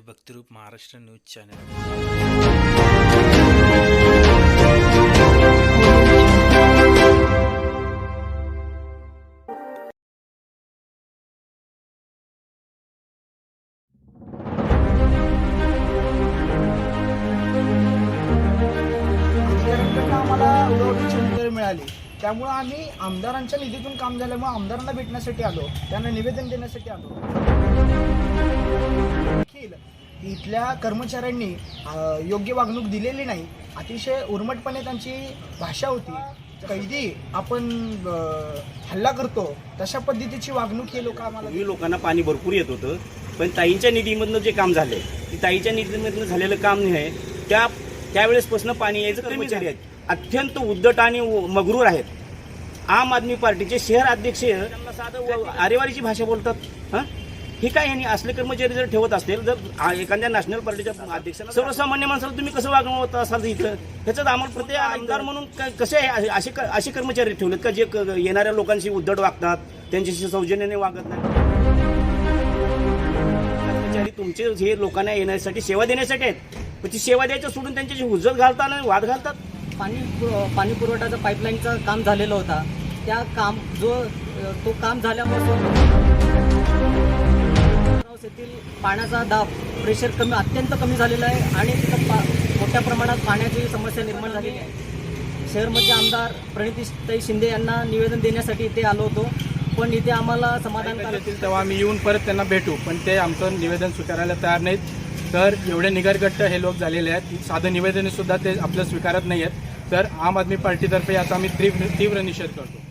Bhaktirup Maharashtra news channel. आम्हाला मिळाली. त्यामुळं आम्ही आमदारांच्या निधीतून काम झाल्यामुळे आमदारांना भेटण्यासाठी आलो. त्यांना निवेदन देण्यासाठी आलो. इथल्या कर्मचाऱ्यांनी योग्य वागणूक दिलेली नाही. अतिशय उर्मटपणे त्यांची भाषा होती. कैदी आपण हल्ला करतो तशा पद्धतीची वागणूक हे लोक आम्हाला पूर्वी लोकांना पाणी भरपूर येत होतं पण ताईंच्या निधीमधनं जे काम झाले की ताईच्या निधीमधनं झालेलं काम नाही आहे त्या त्यावेळेसपासून पाणी यायचं कर्मचारी आहेत. अत्यंत उद्धट आणि मगरूर आहेत. आम आदमी पार्टीचे शहर अध्यक्ष त्यांना साधं व- आरेवारीची भाषा बोलतात. हां? हे काय यांनी असले कर्मचारी जर ठेवत असतील जर आ- एखाद्या नॅशनल पार्टीच्या अध्यक्षांना सर्वसामान्य माणसाला तुम्ही कसं वागवत असाल इथं? ह्याच्यात आम्हाला प्रत्येक आमदार म्हणून काय- कसे आहे? असे क- असे कर्मचारी ठेवलेत का जे क- येणाऱ्या लोकांशी उद्धट वागतात त्यांच्याशी सौजन्याने वागत नाही कर्मचारी तुमचे हे लोकांना येण्यासाठी सेवा देण्यासाठी आहेत. पण ती सेवा द्यायचं सोडून त्यांच्याशी हुज्जत घालतात आणि वाद घालतात? पाणी पाणी पुरवठ्याचं पाईपलाईनचं काम झालेलं होता. त्या काम जो तो काम झाल्यापासून राऊस येथील पाण्याचा दाब प्रेशर कमी अत्यंत कमी झालेला आहे आणि तिथं पा मोठ्या प्रमाणात पाण्याची समस्या निर्माण झालेली आहे. शहरमध्ये आमदार प्रणितीताई शिंदे यांना निवेदन देण्यासाठी इथे आलो होतो पण इथे आम्हाला समाधानकारक येतील तेव्हा आम्ही येऊन परत त्यांना भेटू पण ते आमचं निवेदन स्वीकारायला तयार नाहीत. तर एवढे निगरगट्ट हे लोक झालेले आहेत. साधं निवेदने सुद्धा ते आपलं स्वीकारत नाही आहेत तर आम आदमी पार्टीतर्फे याचा आम्ही तीव्र तीव्र निषेध करतो.